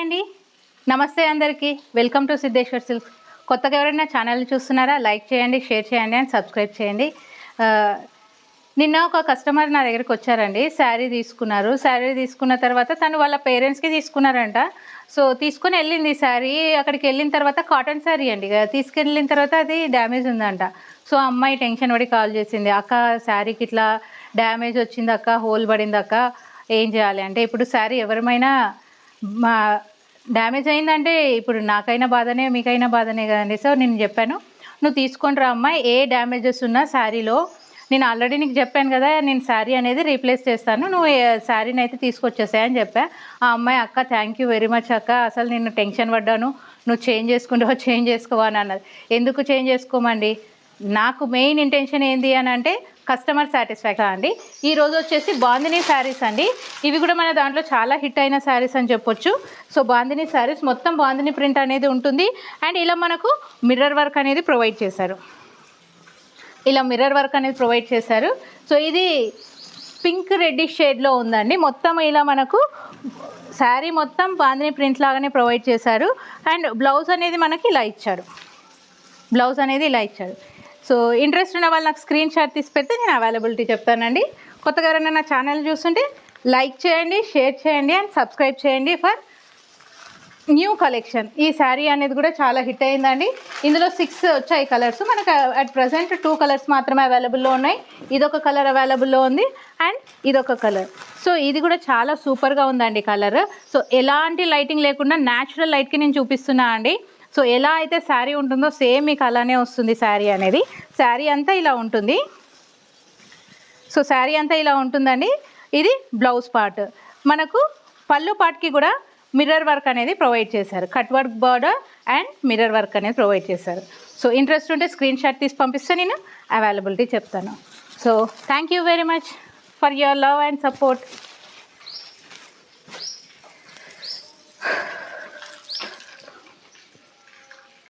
అండి. నమస్తే అందరికీ. వెల్కమ్ టు సిద్ధేశ్వర్ సిల్క్ కొత్తగా ఎవరైనా ఛానల్ చూస్తున్నారా లైక్ చేయండి షేర్ చేయండి అండ్ సబ్స్క్రైబ్ చేయండి. నిన్న ఒక కస్టమర్ నా దగ్గరికి వచ్చారండి. శారీ తీసుకున్నారు. శారీ తీసుకున్న తర్వాత తను వాళ్ళ పేరెంట్స్కి తీసుకున్నారంట. సో తీసుకుని వెళ్ళింది శారీ. అక్కడికి వెళ్ళిన తర్వాత కాటన్ శారీ అండి. తీసుకెళ్ళిన తర్వాత అది డ్యామేజ్ ఉందంట. సో అమ్మాయి టెన్షన్ పడి కాల్ చేసింది. అక్క శారీకి ఇట్లా డ్యామేజ్ వచ్చింది అక్క హోల్ పడింది అక్క. ఏం చేయాలి? అంటే ఇప్పుడు శారీ ఎవరిమైనా మా డ్యామేజ్ అయిందంటే ఇప్పుడు నాకైనా బాధనే మీకైనా బాధనే కదండి. సో నేను చెప్పాను నువ్వు తీసుకొని రా అమ్మాయి ఏ డ్యామేజెస్ ఉన్నా శారీలో. నేను ఆల్రెడీ నీకు చెప్పాను కదా నేను శారీ అనేది రీప్లేస్ చేస్తాను నువ్వు శారీని అయితే తీసుకొచ్చేసాయని చెప్పా. ఆ అమ్మాయి అక్క థ్యాంక్ యూ వెరీ మచ్ అక్క. అసలు నేను టెన్షన్ పడ్డాను నువ్వు చేంజ్ చేసుకుంటావు చేంజ్ చేసుకోవా అని అన్నది. ఎందుకు చేంజ్ చేసుకోమండి? నాకు మెయిన్ ఇంటెన్షన్ ఏంటి అని అంటే కస్టమర్ సాటిస్ఫాక్షన్ అండి. ఈ రోజు వచ్చేసి బాందిని శారీస్ అండి. ఇవి కూడా మన దాంట్లో చాలా హిట్ అయిన శారీస్ అని చెప్పొచ్చు. సో బాందిని శారీస్ మొత్తం బాందిని ప్రింట్ అనేది ఉంటుంది. అండ్ ఇలా మనకు మిర్రర్ వర్క్ అనేది ప్రొవైడ్ చేశారు. ఇలా మిర్రర్ వర్క్ అనేది ప్రొవైడ్ చేశారు. సో ఇది పింక్ రెడ్డిష్ షేడ్లో ఉందండి. మొత్తం ఇలా మనకు శారీ మొత్తం బాందిని ప్రింట్ లాగానే ప్రొవైడ్ చేశారు. అండ్ బ్లౌజ్ అనేది మనకి ఇలా ఇచ్చారు. బ్లౌజ్ అనేది ఇలా ఇచ్చారు. సో ఇంట్రెస్ట్ ఉన్న వాళ్ళు నాకు స్క్రీన్ షాట్ తీసి పెడితే నేను అవైలబిలిటీ చెప్తానండి. కొత్తగా ఎవరైనా నా ఛానల్ చూస్తుంటే లైక్ చేయండి షేర్ చేయండి అండ్ సబ్స్క్రైబ్ చేయండి ఫర్ న్యూ కలెక్షన్. ఈ శారీ అనేది కూడా చాలా హిట్ అయిందండి. ఇందులో సిక్స్ వచ్చాయి కలర్స్. మనకు అట్ ప్రజెంట్ టూ కలర్స్ మాత్రమే అవైలబుల్లో ఉన్నాయి. ఇదొక కలర్ అవైలబుల్లో ఉంది అండ్ ఇదొక కలర్. సో ఇది కూడా చాలా సూపర్గా ఉందండి కలర్. సో ఎలాంటి లైటింగ్ లేకుండా న్యాచురల్ లైట్కి నేను చూపిస్తున్నా అండి. సో ఎలా అయితే శారీ ఉంటుందో సేమ్ మీకు అలానే వస్తుంది శారీ అనేది. శారీ అంతా ఇలా ఉంటుంది. సో శారీ అంతా ఇలా ఉంటుందండి. ఇది బ్లౌజ్ పార్ట్. మనకు పళ్ళు పార్ట్కి కూడా మిర్రర్ వర్క్ అనేది ప్రొవైడ్ చేశారు. Cut work border and mirror work అనేది ప్రొవైడ్ చేశారు. సో ఇంట్రెస్ట్ ఉంటే స్క్రీన్ షాట్ తీసి పంపిస్తే నేను అవైలబిలిటీ చెప్తాను. So thank you very much for your love and support.